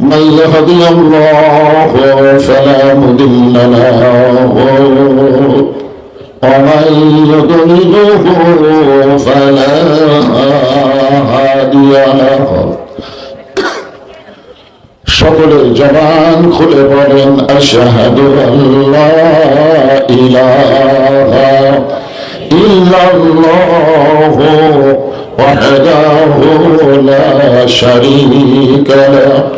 من يهدي الله فلا مضل له ومن يضلله فلا هادي له সকলের জবান খুলে বলেন আশহাদু আল্লাহ ইলাহা ইল্লাল্লাহ ওয়াহদাহু লা শারীকা লাহু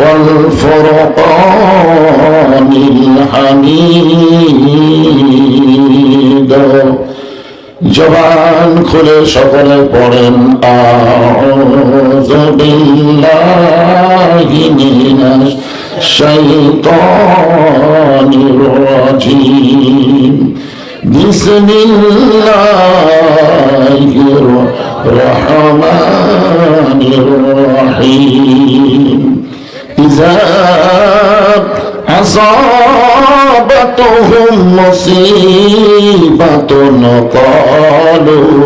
والفرقان الحميد জবান খুলে সকলে পড়েন আউযু বিল্লাহি মিনাশ শাইতানির রাজিম বিসমিল্লাহির রহমানির রহিম إذا أصابتهم مصيبة قالوا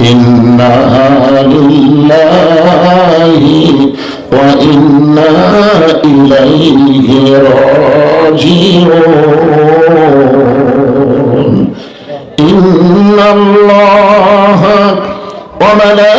إنا لله وإنا إليه راجعون إن الله وملائكته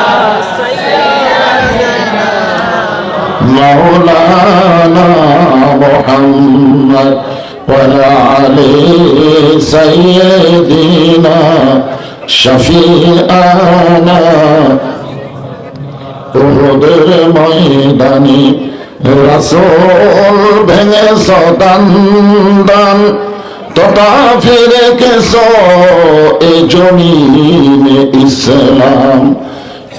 مولانا محمد وعلى علي سيدنا شفيعنا উহুদের ময়দানে রাসূল ভেঙে সদান দান তথা ফিরে কেসো এ জমিনে ইসলাম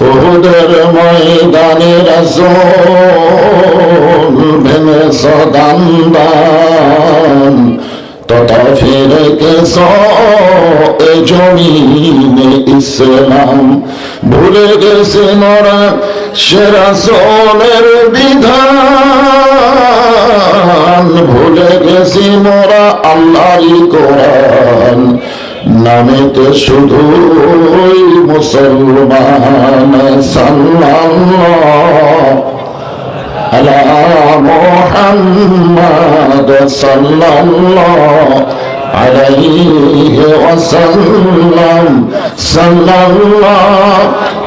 উহুদের ময়দানে রাসূল সদান দান তথা ফিরে কেসো এ ইসলাম ভুলে গেছে মোরা সেরা সোলের বিধান ভুলে গেছি মোরা আল্লাহরই কোরআন নামেতে শুধুই মুসলমান সাল্লাল্লাহ আলা মুহাম্মদ সাল্লাল্লাহ عليه وسلم صلى الله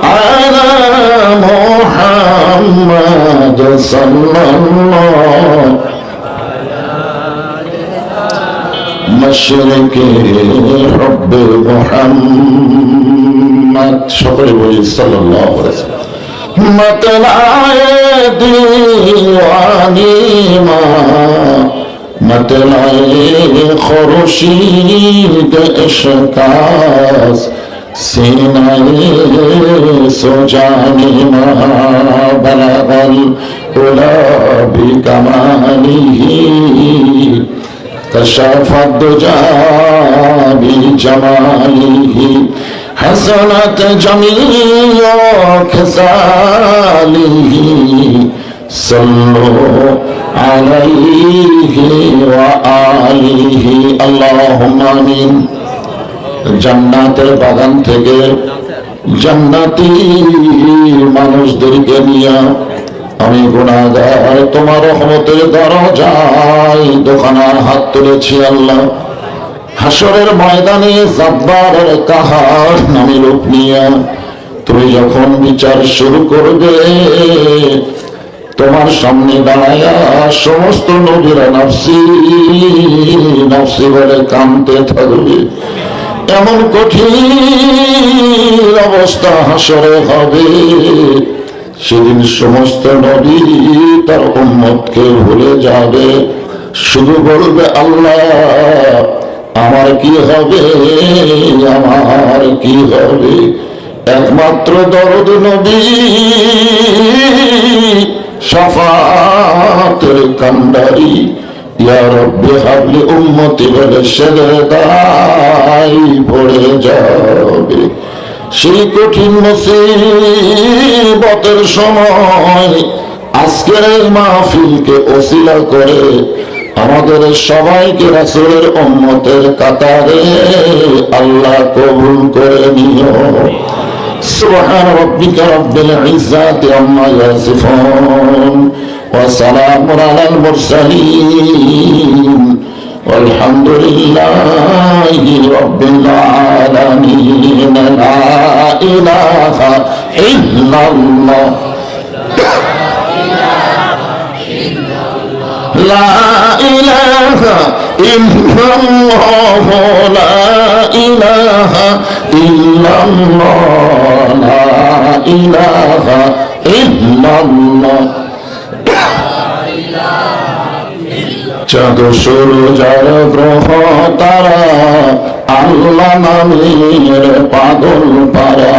على محمد صلى الله مشرق حب محمد شكرا ولي صلى الله عليه وسلم مطلع ديواني ما مطلع خورشید اشکاس سینه سجانی ما بلغ الأولى بكماله كشف الدجى بجماله حسنت جميع خصاله صلوا عليه وآله اللهم آمين জান্নাতের বাগান থেকে জান্নাতি মানুষদেরকে নিয়ে আমি গুণাগার তোমার রহমতের দরজায় দোকানার হাত তুলেছি আল্লাহ। হাসরের ময়দানে জাব্বারের কাহার নামে রূপ নিয়ে তুমি যখন বিচার শুরু করবে, তোমার সামনে দাঁড়ায়া সমস্ত নবীরা নাফসি নাফসি বলে কানতে থাকবে। এমন কঠিন অবস্থা হাসরে হবে। সেদিন সমস্ত নবী তার উম্মতকে ভুলে যাবে। শুধু বলবে, আল্লাহ, আমার কি হবে? আমার কি হবে? একমাত্র দরদ নবী সাফাতের কান্ডারি। ইয়া রব্বি হাবলি উম্মতি বলে সেদাই পড়ে যাবে। সেই কঠিন মুসিবতের সময় আজকের এই মাহফিলকে ওসিলা করে আমাদের সবাইকে রাসূলের উম্মতের কাতারে আল্লাহ কবুল করে নিও سبحان ربك رب العزة عما يصفون وسلام على المرسلين والحمد لله رب العالمين لا إله إلا الله. لا إله إلا الله لا إله إلا الله لا إله إلا الله. চাঁদ সূর্য যার গ্রহ তারা, আল্লাহ নামের পাগল পারা।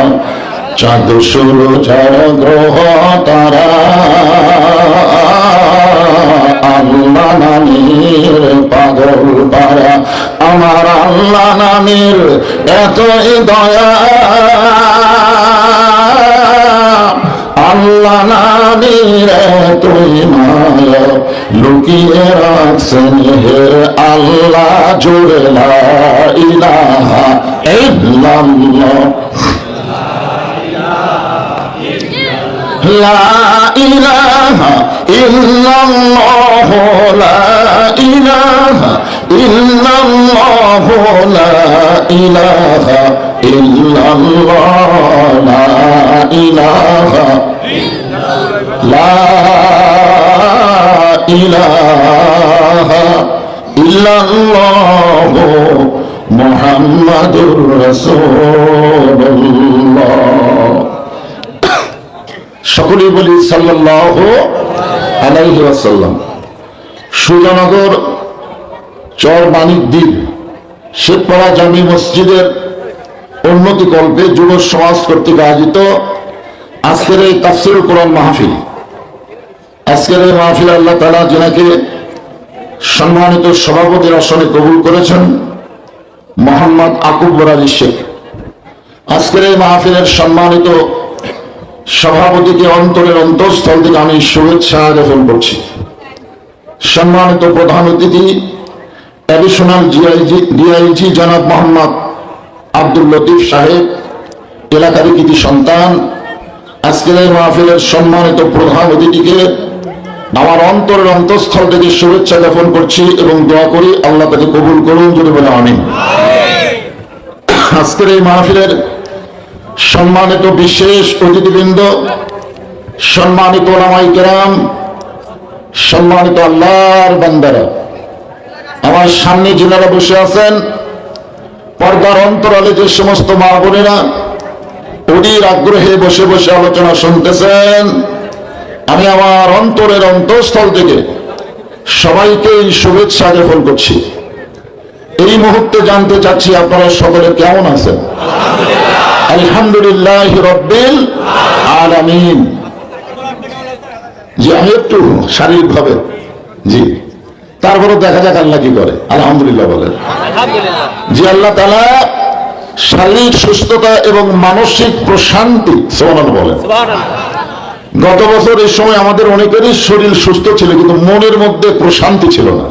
চাঁদ সূর্য যার গ্রহ তারা, আল্লাহ নামের পাগল পারা। আমার আল্লাহ নামের এতই দয়া। আল্লাহ নামের তুই মায়া লুকিয়ে রাখছেন হে আল্লাহ জোরে লা ইলাহা ইল্লাল্লাহ। লা ইলাহা লা ইলাহা ইল্লাল্লাহ, লা ইলাহা ইল্লাল্লাহ, লা ইলাহা রাসূলুল্লাহ। সকলেই বলি ওয়াসাল্লাম। সুজানগর চর মানিক দ্বীপ, শেখপাড়া জামি মসজিদের উন্নতি কল্পে যুব সমাজ কর্তৃক আয়োজিত আজকের এই তাফসিরুল কোরআন মাহফিল, আজকের এই মাহফিল আল্লাহ তালা যেনাকে সম্মানিত সভাপতির আসনে কবুল করেছেন, মোহাম্মদ আকুবর আলী শেখ। আজকের এই মাহফিলের সম্মানিত সভাপতিকে অন্তরের অন্তঃস্থল থেকে আমি শুভেচ্ছা জ্ঞাপন করছি। সম্মানিত প্রধান অতিথি অ্যাডিশনাল জিআইজি ডিআইজি জনাব মোহাম্মদ আব্দুল লতিফ সাহেব এলাকারই কৃতি সন্তান আজকের এই মাহফিলের সম্মানিত প্রধান অতিথিকে আমার অন্তরের অন্তঃস্থল থেকে শুভেচ্ছা জ্ঞাপন করছি এবং দোয়া করি আল্লাহ তাকে কবুল করুন যদি বলে আমি আজকের এই মাহফিলের সম্মানিত বিশেষ অতিথিবৃন্দ, সম্মানিত ওলামাই কেরাম, সম্মানিত আল্লাহর বান্দারা, আমার সামনে যিনারা বসে আছেন, পর্দার অন্তরালে যে সমস্ত মা বোনেরা অধীর আগ্রহে বসে বসে আলোচনা শুনতেছেন। আমি আমার অন্তরের অন্তঃস্থল থেকে সবাইকে এই শুভেচ্ছা জ্ঞাপন করছি। এই মুহূর্তে জানতে চাচ্ছি আপনারা সকলে কেমন আছেন? আলহামদুলিল্লাহ রব্বিল আলামিন। জি, আমি একটু শারীরিক ভাবে জি। তারপরে দেখা যাক আল্লাহ কি করে। আলহামদুলিল্লাহ বলেন। জি, আল্লাহ তালা শারীরিক সুস্থতা এবং মানসিক প্রশান্তি। বলেন। গত বছর এই সময় আমাদের অনেকেরই শরীর সুস্থ ছিল কিন্তু মনের মধ্যে প্রশান্তি ছিল না।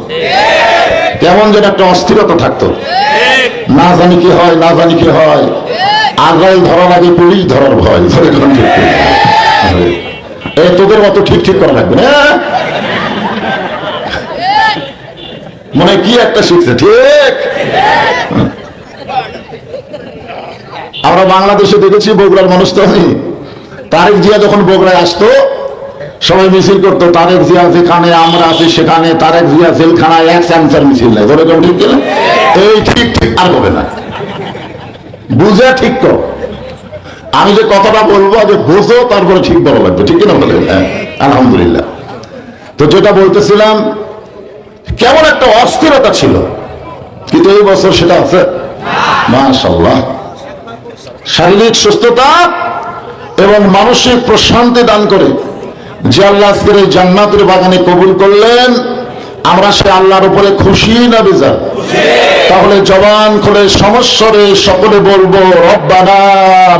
কেমন যেন একটা অস্থিরতা থাকতো। না জানি কি হয় না জানি কি হয়। আগ্রাইল ধরার আগে পুলিশ ধরার ভয়। এই তোদের মতো ঠিক ঠিক করা লাগবে না মনে হয় কি একটা শিখছে ঠিক? আমরা বাংলাদেশে দেখেছি বগুড়ার মানুষ তো আমি তারেক জিয়া যখন বগুড়ায় আসতো, সবাই মিছিল করতো, তারেক জিয়া যেখানে, আমরা আছি সেখানে, তারেক জিয়া জেলখানায় এক স্যান্সার মিছিল নেই। ধরে ঠিক কিনা? এই ঠিক ঠিক আর হবে না। বুঝে ঠিক কর। আমি যে কথাটা বলব যে বুঝো, তারপরে ঠিক বলা লাগবে। ঠিক কিনা বলে হ্যাঁ আলহামদুলিল্লাহ। তো যেটা বলতেছিলাম, কেমন একটা অস্থিরতা ছিল। কিন্তু এই বছর সেটা আছে? মাশাল্লাহ শারীরিক সুস্থতা এবং মানসিক প্রশান্তি দান করে যে আল্লাহ আজকের এই জান্নাতের বাগানে কবুল করলেন আমরা সে আল্লাহর উপরে খুশি না বেজা তাহলে জবান করে সমস্যরে সকলে বলবো রব্বানা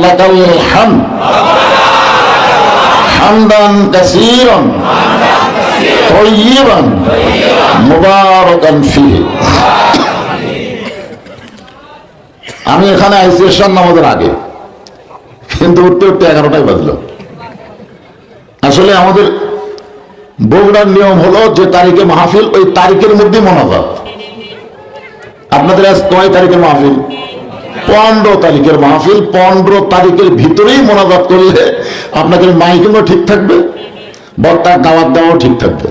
লাকাল হাম হামদান কাসীরান طيبا মুবারাকান ফিহি আমি এখানে আইসি এসার নামাজের আগে। কিন্তু উঠতে উঠতে এগারোটাই বাজলো। আসলে আমাদের বগুড়ার নিয়ম হলো যে তারিখে মাহফিল ওই তারিখের মধ্যে মনাজাত। আপনাদের আজ কয় তারিখের মাহফিল? পনেরো তারিখের মাহফিল, পনেরো তারিখের ভিতরেই মোনাজাত করলে আপনাদের মাইকিংও ঠিক থাকবে, বক্তার দাওয়াত দেওয়াও ঠিক থাকবে।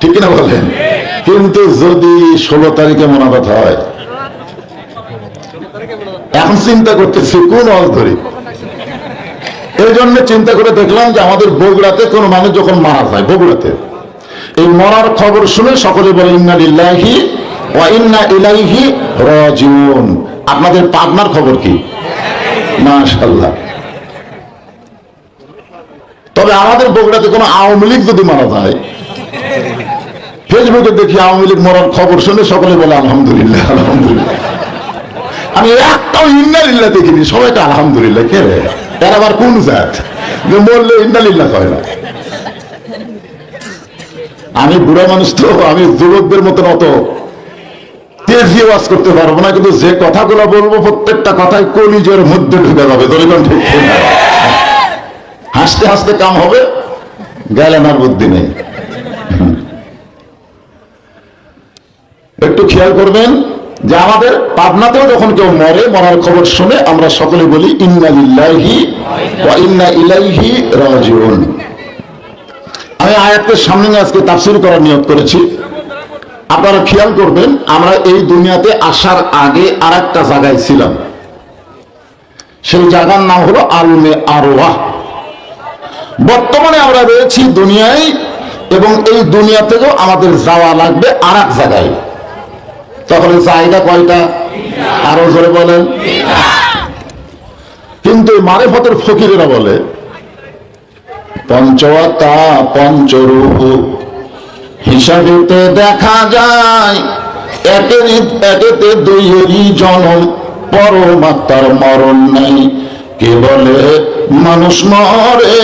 ঠিক কিনা বলেন? কিন্তু যদি ষোলো তারিখে মোনাজাত হয় এখন চিন্তা করতেছি, কোন অল ধরি? এই জন্য চিন্তা করে দেখলাম যে আমাদের বগুড়াতে কোন মানুষ যখন মারা যায়, বগুড়াতে। এই মরার খবর শুনে সকলে বলে, ইন্না লিল্লাহি ইন্না ইলাইহি রাজিউন। আপনাদের পাবনার খবর কি? মাশাআল্লাহ। তবে আমাদের বগুড়াতে কোনো আওয়ামী লীগ যদি মারা যায়, ফেসবুকে দেখি আওয়ামী লীগ মরার খবর শুনে সকলে বলে, আলহামদুলিল্লাহ আলহামদুলিল্লাহ। আমি একটাও ইন্নালিল্লাহ দেখিনি। সবাইটা আলহামদুলিল্লাহ, কে রে? এর আবার কোন জাত? যে মরলে ইন্নালিল্লাহ কয় না। আমি বুড়া মানুষ তো, আমি যুবকদের মতন অত তেজি ওয়াজ করতে পারব না, কিন্তু যে কথাগুলো বলব, প্রত্যেকটা কথাই কলিজের মধ্যে ঢুকে যাবে দরিকন ঠিক। হাসতে হাসতে কাম হবে গেলেন আর বুদ্ধি নেই। একটু খেয়াল করবেন যে আমাদের পাবনাতেও যখন কেউ মরে, মরার খবর শুনে আমরা সকলে বলি আমি আয়াতের সামনে আজকে তাফসীর করার নিয়ত করেছি। আপনারা খেয়াল করবেন, আমরা এই দুনিয়াতে আসার আগে আর একটা জায়গায় ছিলাম। সেই জায়গার নাম হলো আলমে আরওয়াহ। বর্তমানে আমরা রয়েছি দুনিয়ায় এবং এই দুনিয়া থেকেও আমাদের যাওয়া লাগবে আর এক জায়গায়। তাহলে জায়গা কয়টা? আরও জোরে বলেন। কিন্তু মারেফতের ফকিরেরা বলে পঞ্চতা পঞ্চরূপ। হিসাবেতে দেখা যায় একেতে মরণ নাই। কে বলে, মানুষ মরে,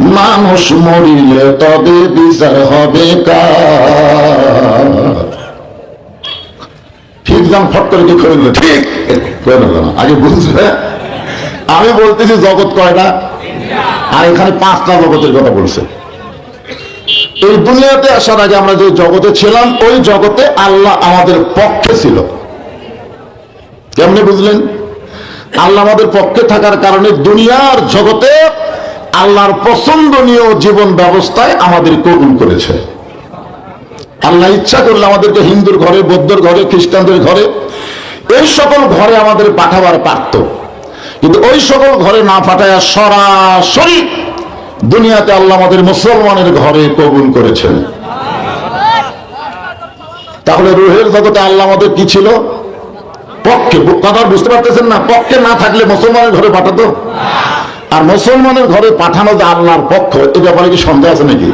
মানুষ মরিলে তবে বিচার হবে কার? যান ফট করে কি করে ঠিক আগে বুঝবে আমি বলতেছি জগৎ কয়টা আর এখানে পাঁচটা জগতের কথা বলছে। এই দুনিয়াতে আসার আগে আমরা যে জগতে ছিলাম, ওই জগতে আল্লাহ আমাদের পক্ষে ছিল। কেমনে বুঝলেন? আল্লাহ আমাদের পক্ষে থাকার কারণে দুনিয়ার জগতে আল্লাহর পছন্দনীয় জীবন ব্যবস্থায় আমাদের কবুল করেছে। আল্লাহ ইচ্ছা করলে আমাদেরকে হিন্দুর ঘরে, বৌদ্ধর ঘরে, খ্রিস্টানদের ঘরে, এই সকল ঘরে আমাদের পাঠাবার পারত। কিন্তু ওই সকল ঘরে না পাঠায় সরাসরি দুনিয়াতে আল্লাহ আমাদের মুসলমানের ঘরে কবুল করেছেন। তাহলে রুহের জগতে আল্লাহ আমাদের কি ছিল? পক্ষে। কথা বুঝতে পারতেছেন না? পক্ষে না থাকলে মুসলমানের ঘরে পাঠাতো? আর মুসলমানের ঘরে পাঠানো যে আল্লাহর পক্ষ, এ ব্যাপারে কি সন্দেহ আছে নাকি?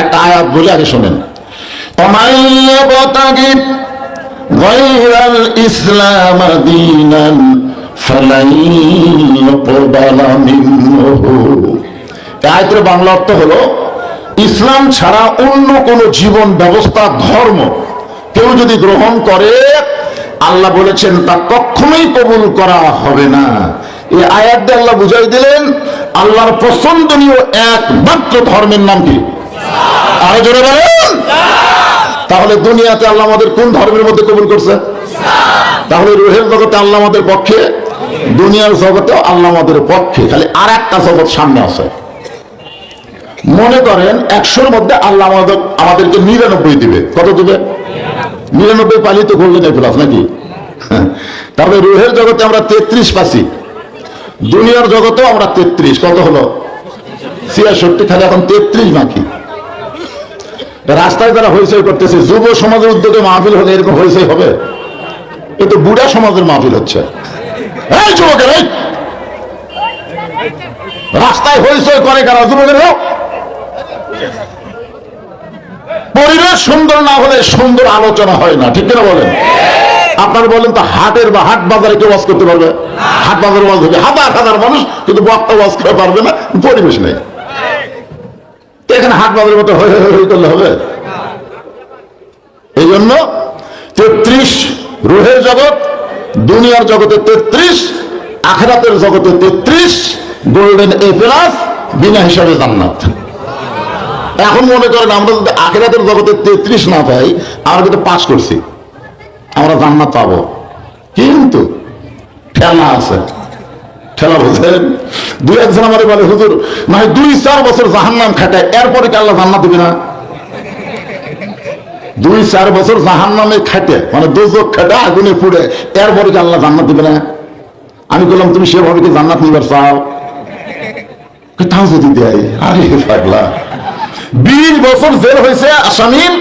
একটা আয়াত বলে আগে শোনেন। ومن يبتغي غير الإسلام دينا فلن يقبل منه এই আয়াতের বাংলা অর্থ হলো ইসলাম ছাড়া অন্য কোন জীবন ব্যবস্থা ধর্ম কেউ যদি গ্রহণ করে আল্লাহ বলেছেন তা কখনোই কবুল করা হবে না এই আয়াত দিয়ে আল্লাহ বুঝাই দিলেন আল্লাহর পছন্দনীয় একমাত্র ধর্মের নাম কি আরো জোরে বলেন তাহলে দুনিয়াতে আল্লাহ আমাদের কোন ধর্মের মধ্যে কবুল করছে? তাহলে রুহের জগতে আল্লাহ আমাদের পক্ষে, দুনিয়ার জগতে আল্লাহ আমাদের পক্ষে। খালি আর একটা জগৎ সামনে আছে। মনে করেন একশোর মধ্যে আল্লাহ আমাদের, আমাদেরকে নিরানব্বই দিবে। কত দিবে? নিরানব্বই পালি তো গোল্ডেন প্লাস নাকি? তাহলে রুহের জগতে আমরা তেত্রিশ পাচ্ছি। দুনিয়ার জগতেও আমরা তেত্রিশ। কত হলো? ছিয়াষট্টি, খালি এখন তেত্রিশ বাকি। রাস্তায় তারা হইচই করতেছে, যুব সমাজের উদ্যোগে মাহফিল হলে এরকম হইচই হবে? এ তো বুড়া সমাজের মাহফিল হচ্ছে। রাস্তায় হইচই করে কারা? যুবকের পরিবেশ সুন্দর না হলে সুন্দর আলোচনা হয় না, ঠিক কিনা বলেন? আপনারা বলেন তো হাটের বা হাট বাজারে কেউ ওয়াজ করতে পারবে? হাট বাজারে ওয়াজ হবে হাজার হাজার মানুষ কিন্তু বক্তা ওয়াজ করতে পারবে না, পরিবেশ নেই। এখানে হাট বাজারের মতো হয়ে হয়ে করলে হবে? এই জন্য তেত্রিশ রুহের জগৎ, দুনিয়ার জগতে তেত্রিশ, আখেরাতের জগতে তেত্রিশ, গোল্ডেন এ প্লাস, বিনা হিসাবে জান্নাত। এখন মনে করেন আমরা যদি আখেরাতের জগতে তেত্রিশ না পাই, আমরা কিন্তু পাস করছি। আমরা জান্নাত পাবো। কিন্তু ঠেলা আছে। ঠেলা একজন আমার বলে, হুজুর দুই চার বছর খাটায়, এরপরে কি আল্লাহ দিবে না? দুই চার বছর খাটে মানে খাটে, আগুনে পুড়ে, এরপরে কি আল্লাহ জান্নাত দিবে না? আমি বললাম, তুমি সেভাবে কি জান্নাত নিবার চাও? তাও যদি দেয়। আরে পাগলা। বিশ বছর জেল হয়েছে আসামির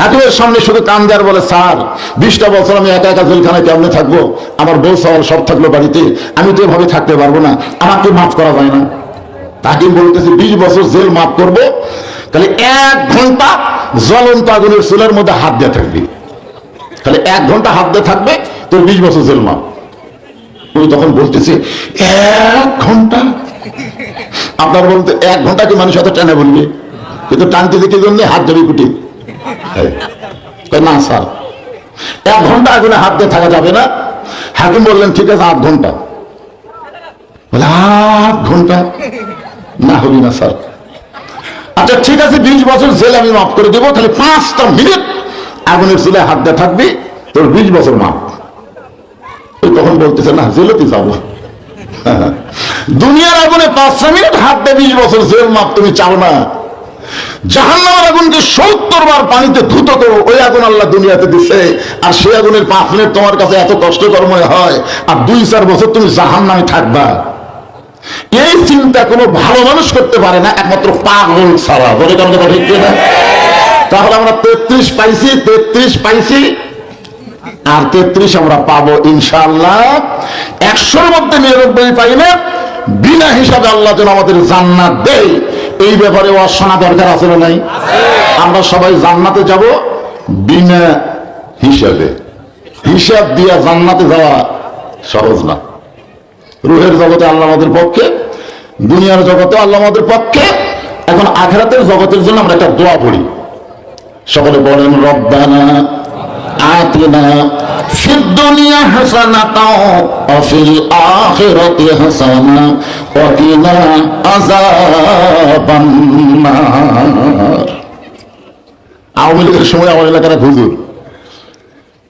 হাকিমের সামনে শুধু কান দেয়ার বলে, স্যার, বিশটা বছর আমি একা একা জেলখানায় কেমনে থাকব? আমার বউ সওয়াল সব থাকল বাড়িতে, আমি তো এভাবে থাকতে পারব না, আমাকে মাফ করা যায় না। হাকিম বলতেছে, বিশ বছর জেল মাফ করব, তাহলে এক ঘণ্টা জ্বলন্ত আগুনের চুলের মধ্যে হাত দিয়ে থাকবি। তাহলে এক ঘণ্টা হাত দিয়ে থাকবে, তোর বিশ বছর জেল মাফ। উনি তখন বলতেছে, এক ঘণ্টা? আপনার বলতে এক ঘণ্টা কি মানুষ এত টানে বলবে? কিন্তু টানতে দেখে জন্য হাত যাবে কুটি? না, স্যার। এক ঘণ্টা আগুনে হাত দিয়ে থাকা যাবে না। হাকিম বললেন, ঠিক আছে, আধ ঘণ্টা। আধ ঘণ্টা? না, হবি না, স্যার। আচ্ছা ঠিক আছে, বিশ বছর জেল আমি মাফ করে দেবো, তাহলে পাঁচটা মিনিট আগুনের চুলে হাত দিয়ে থাকবি, তোর বিশ বছর মাফ। তখন বলতেছে, না জেলেতে যাব। দুনিয়ার আগুনে পাঁচটা মিনিট হাত দিয়ে বিশ বছর জেল মাপ তুমি চাও না। জাহান্নামের আগুনকে সত্তর বার পানিতে ধুত করো। ওই আগুন আল্লাহ দুনিয়াতে দিছে। আর সেই আগুনের পাঁচ মিনিট তোমার কাছে এত কষ্টকর মনে হয়। আর দুই চার বছর তুমি জাহান্নামে থাকবা। এই চিন্তা কোনো ভালো মানুষ করতে পারে না, একমাত্র পাগল ছাড়া। বলে কথা ঠিক না তাহলে আমরা তেত্রিশ পাইছি তেত্রিশ পাইছি। আর তেত্রিশ আমরা পাবো ইনশাল্লাহ একশোর মধ্যে নিরানব্বই পাই না বিনা হিসাবে আল্লাহ যেন আমাদের জান্নাত দেয়। এই ব্যাপারে অশোনা দরকার আছে না নাই? আমরা সবাই জান্নাতে যাব বিনা হিসাবে। হিসাব দিয়া জান্নাতে যাওয়া সহজ না। রুহের জগতে আল্লাহ আমাদের পক্ষে, দুনিয়ার জগতে আল্লাহ আমাদের পক্ষে। এখন আখেরাতের জগতের জন্য আমরা একটা দোয়া পড়ি। সকলে বলেন, রব্বানা আতিনা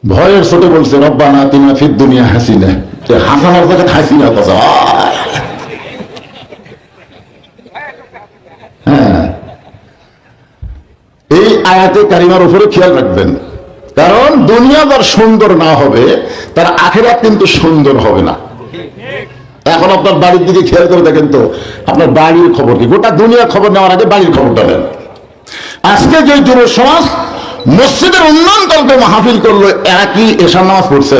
ভয়ের ছোট বলছে, রব্বানা তিনা ফিদ দুনিয়া হাসিনা। হাসানার জায়গায় হাসিনা কথা। হ্যাঁ। এই আয়াতে কারিমার উপরে খেয়াল রাখবেন। কারণ দুনিয়া যার সুন্দর না হবে, তার আখেরাত কিন্তু সুন্দর হবে না। এখন আপনার বাড়ির দিকে খেয়াল করে দেখেন তো, আপনার বাড়ির খবর কি? গোটা দুনিয়ার খবর নেওয়ার আগে বাড়ির খবরটা নেন। আজকে যে যুব সমাজ মসজিদের উন্নয়ন কল্পে মাহফিল করল, এরা কি এশার নামাজ পড়ছে?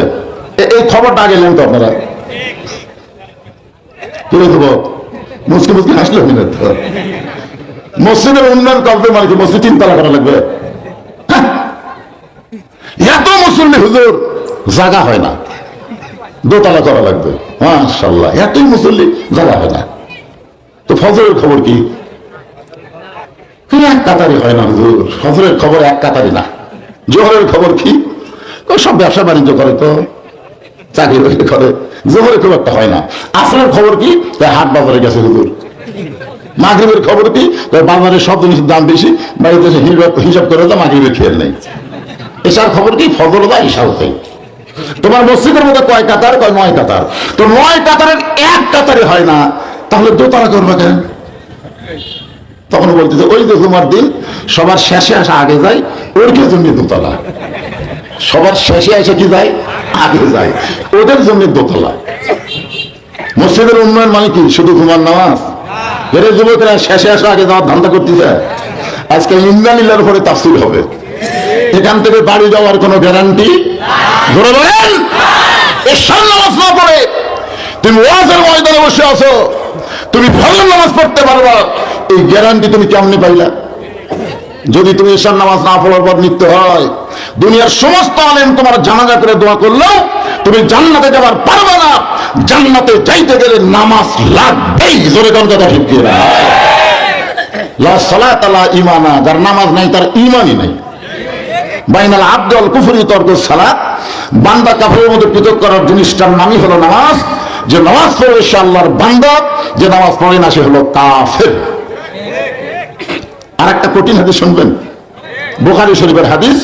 এই খবরটা আগে নেন তো আপনারা। কি হাসলো মসজিদের উন্নয়ন কল্পে মানে কি? মসজিদ তিনতলা করা লাগবে। এত মুসল্লি হুজুর, জাগা হয় না। দোতলা করা লাগবে। মাশাল্লাহ এতই মুসল্লি জায়গা হয় না। তো ফজরের খবর কি? এক কাতারি হয় না হুজুর, ফজরের খবর এক কাতারি না। জোহরের খবর কি? সব ব্যবসা বাণিজ্য করে তো, চাকরি বাকরি করে, জোহরের খুব একটা হয় না। আসরের খবর কি? হাট বাজারে গেছে হুজুর। মাগরিবের খবর কি? বাজারে সব জিনিসের দাম বেশি, বাড়িতে হিসাব করে তো মাগরিবের খেয়াল নেই। এসার খবর কি? ফজর বা ইশাও তাই তোমার মসজিদের মধ্যে কয় কাতার, কয় নয় কাতার? তো নয় কাতারের এক কাতারে হয় না। তাহলে দোতারা করবে কেন? তখন বলতেছে, ওই যে তোমার দিন, সবার শেষে আসা আগে যায় ওর কে জন্য দোতলা সবার শেষে এসে কি যায়? আগে যায়। ওদের জন্য দোতলা মসজিদের উন্নয়ন মানে কি? শুধু তোমার নামাজ? এর যুবকেরা শেষে আসা আগে যাওয়ার ধান্দা করতে করতেছে। আজকে ইন্দানিল্লার উপরে তাফসিল হবে। এখান থেকে বাড়ি যাওয়ার কোনো গ্যারান্টি ধরে বলেন নামাজ না পড়ে তুমি ওয়াজের ময়দানে বসে আছো, তুমি ফজর নামাজ পড়তে পারবা, এই গ্যারান্টি তুমি পাইলা? যদি তুমি নামাজ না পড়ার পর মৃত্যু হয়, দুনিয়ার সমস্ত আলেম তোমার জানাজা করে দোয়া করলেও তুমি জান্নাতে যাবার পারবে না। জান্নাতে যাইতে গেলে নামাজ লাগবেই। জোরে কথা ঠিক লা সালাত লা ইমানা যার নামাজ নাই তার ইমানই নাই। বাইনাল আব্দুল কুফরি তর্ক সালাত বান্দা কাফের মধ্যে পৃথক করার জিনিসটার নামই হলো নামাজ। যে নামাজ পড়ে সে আল্লাহর বান্দা, যে নামাজ পড়ে না, সে হলো কাফের। আর একটা কঠিন হাদিস শুনবেন। বুখারী শরীফের হাদিস,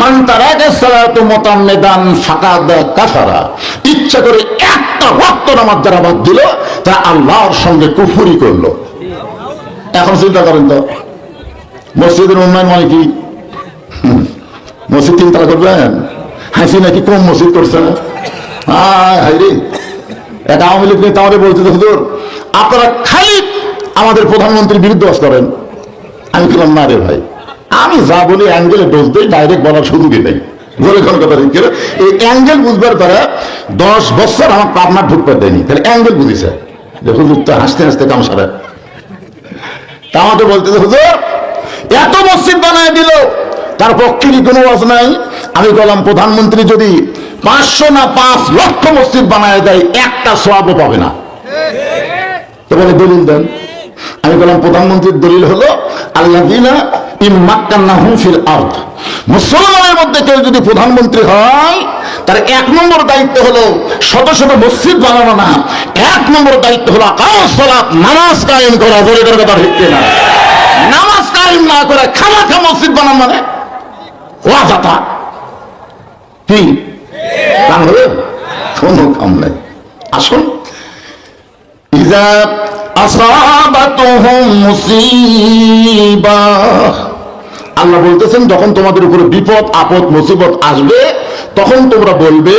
মান তারাকা সালাতু মুতাম্মিদান ফাকাদ কাফারা। ইচ্ছা করে একটা ওয়াক্ত নামাজ যারা বাদ দিল তা আল্লাহর সঙ্গে কুফরি করল। এখন চিন্তা করেন তো, মসজিদের উন্নয়ন মানে কি? মসজিদ তিনতলা করবেন? হাসি নাকি কম মসজিদ করছে? না হায় এক আওয়ামী লীগ নেতা আমাদের বলতে হুজুর, আপনারা খালি আমাদের প্রধানমন্ত্রীর বিরুদ্ধে বাস করেন। আমি বললাম, না রে ভাই, আমি যা বলি অ্যাঙ্গেলে ডোজ দিই, ডাইরেক্ট বলার সুযোগই নেই। বলে কোন কথা ঠিক এই অ্যাঙ্গেল বুঝবার দ্বারা দশ বছর আমার পাবনার ঢুকতে দেয়নি। তাহলে অ্যাঙ্গেল বুঝিছে যে, হুজুর, তো হাসতে হাসতে কাম সারা। তা আমাকে বলতেছে হুজুর, এত মসজিদ বানায় দিল তার পক্ষে কি কোনো ওয়াজ নাই। আমি বললাম, প্রধানমন্ত্রী যদি পাঁচশো না পাঁচ লক্ষ মসজিদ বানায় দেয়, একটা সোয়াবও পাবে না। বলে দলিল দেন। আমি বললাম, প্রধানমন্ত্রীর দলিল হলো আল্লাহ মুসলমানের মধ্যে কেউ যদি প্রধানমন্ত্রী হয়, তার এক নম্বর দায়িত্ব হলো, শত শত মসজিদ বানানো না। এক নম্বর দায়িত্ব হলো আকাশ সালাত, নামাজ কায়েম করা। এটার কথা ঠিক না নামাজ কায়েম না করে খামা খা মসজিদ বানান মানে? কি? আসুন। আল্লাহ বলতেছেন, যখন তোমাদের উপরে বিপদ, আপদ, মুসিবত আসবে, তখন তোমরা বলবে,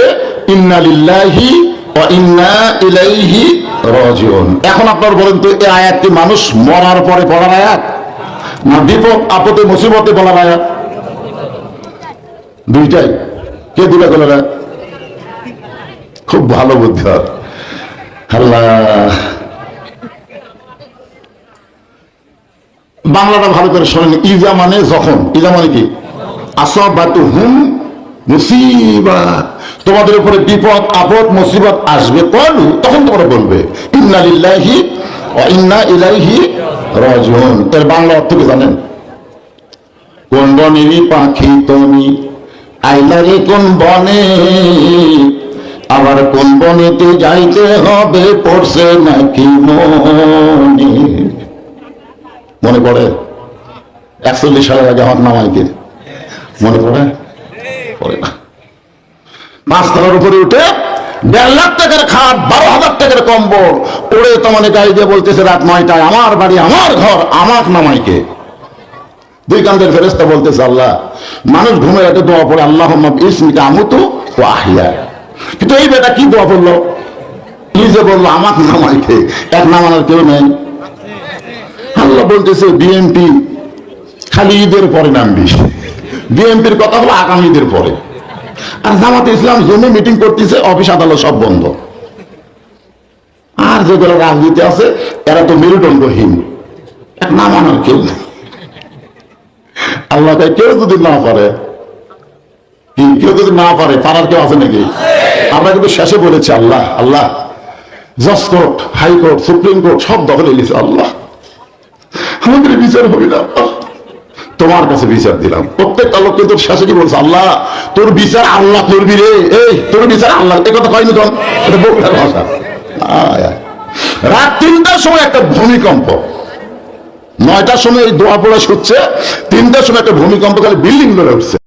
ইন্না লিল্লাহি ওয়া ইন্না ইলাইহি রাজিউন। এখন আপনারা বলেন তো, এই আয়াতটি মানুষ মরার পরে পড়ার আয়াত? না বিপদ, আপদে, মুসিবতে বলার আয়াত? দুইটাই। কে দিলে গেল খুব ভালো বুদ্ধি। আল্লাহ। বাংলাটা ভালো করে শোনেন। ইজা মানে যখন। ইজা মানে কি? আসাবাতু হুম মুসিবা। তোমাদের উপরে বিপদ, আপদ, মুসিবত আসবে। কলু তখন তোমরা বলবে, ইন্না লিল্লাহি ইন্না ইলাইহি রাজিউন। এর বাংলা অর্থ কি জানেন? কোন বনেরই পাখি তুমি আইলারে কোন বনে? আবার কোন বনেতে যাইতে হবে পড়ছে নাকি মনে? মনে পড়ে? একচল্লিশ সালের আগে আমার নামাইকে মনে পড়ে? পড়ে না। পাঁচতলার উপরে উঠে দেড় লাখ টাকার খাট, বারো হাজার টাকার কম্বল ওরে তো মানে গাড়ি দিয়ে বলতেছে, রাত নয়টায় আমার বাড়ি, আমার ঘর আমার নামাইকে দুই কান্দের ফেরেস্তা বলতেছে, আল্লাহ, মানুষ ঘুমে একটা দোয়া পড়ে আল্লাহ ইসমিকে আমুতু ও আহিয়া কিন্তু এই বেটা কি দোয়া পড়ল? নিজে বলল, আমাকে নামাইকে এক নামানোর কেউ নেই। আল্লাহ বলতেছে, বিএনপি খালি ঈদের পরে নামবি। বিএনপির কথা হলো আগামী ঈদের পরে। আর জামাতে ইসলাম জমি মিটিং করতেছে, অফিস, আদালত সব বন্ধ। আর যেগুলো রাজনীতি আছে, এরা তো মেরুদণ্ডহীন। এক নামানোর কেউ নেই। আল্লাহকে কেউ যদি না পারে কেউ যদি না পারে, পারার কেউ আছে নাকি? আমরা কিন্তু শেষে বলেছি, আল্লাহ আল্লাহ জজ কোর্ট হাইকোর্ট সুপ্রিম কোর্ট সব দখলে নিয়েছে, আল্লাহ। আমাদের বিচার হবে না তোমার কাছে বিচার দিলাম। প্রত্যেকটা লোক কিন্তু শেষে কি বলছে, আল্লাহ, তোর বিচার আল্লাহ করবি রে। এই, তোর বিচার আল্লাহ এই কথা কয়নি তখন এটা বউটার ভাষা। রাত তিনটার সময় একটা ভূমিকম্প। নয়টার সময় এই দোয়া পড়া শুচ্ছে তিনটার সময় একটা ভূমিকম্পকালে বিল্ডিং ধরে উঠছে।